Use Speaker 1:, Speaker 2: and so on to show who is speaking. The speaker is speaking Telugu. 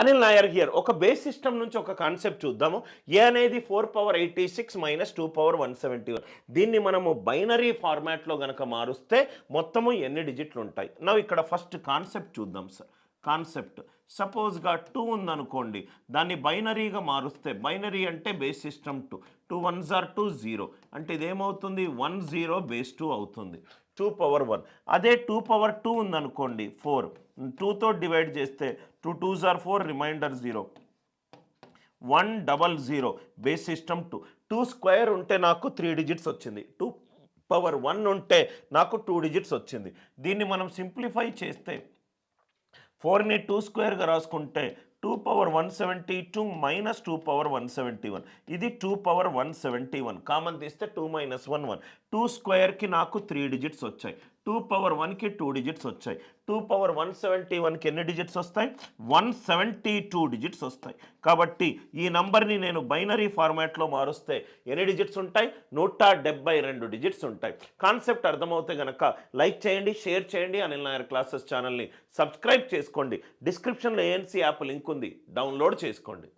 Speaker 1: అనిల్ నాయర్ హియర్ ఒక బేస్ సిస్టమ్ నుంచి ఒక కాన్సెప్ట్ చూద్దాము. ఏ అనేది four power eighty six minus two power one seventy one దీన్ని మనము బైనరీ ఫార్మాట్లో గనక మారుస్తే మొత్తము ఎన్ని డిజిట్లు ఉంటాయి? నా ఇక్కడ ఫస్ట్ కాన్సెప్ట్ చూద్దాం సార్ కాన్సెప్ట్. సపోజ్గా టూ ఉందనుకోండి దాన్ని బైనరీగా మారుస్తే బైనరీ అంటే base system two. Two ones are two zero. అంటే ఇదేమవుతుంది? వన్ జీరో బేస్ టూ అవుతుంది. Two power one. అదే టూ పవర్ టూ ఉందనుకోండి ఫోర్. టూతో డివైడ్ చేస్తే two two jar four remainder zero. One double zero base system two. Two square ఉంటే నాకు త్రీ డిజిట్స్ వచ్చింది. టూ పవర్ వన్ ఉంటే నాకు టూ డిజిట్స్ వచ్చింది. దీన్ని మనం సింప్లిఫై చేస్తే ఫోర్ని టూ స్క్వేర్గా రాసుకుంటే two power one seventy two minus two power one seventy one. ఇది two power one seventy one. Common తీస్తే two minus one one. Two స్క్వేర్కి నాకు త్రీ డిజిట్స్ వచ్చాయి. టూ పవర్ వన్కి టూ డిజిట్స్ వచ్చాయి. టూ పవర్ వన్ సెవెంటీ వన్కి ఎన్ని డిజిట్స్ వస్తాయి? వన్ సెవెంటీ టూ డిజిట్స్ వస్తాయి. కాబట్టి ఈ నంబర్ని నేను బైనరీ ఫార్మాట్లో మారుస్తే ఎన్ని డిజిట్స్ ఉంటాయి? నూట డెబ్బై రెండు డిజిట్స్ ఉంటాయి. కాన్సెప్ట్ అర్థమవుతే గనక లైక్ చేయండి షేర్ చేయండి. అనిల్ నాయర్ క్లాసెస్ ఛానల్ని సబ్స్క్రైబ్ చేసుకోండి. డిస్క్రిప్షన్లో A N C app link ఉంది? డౌన్లోడ్ చేసుకోండి.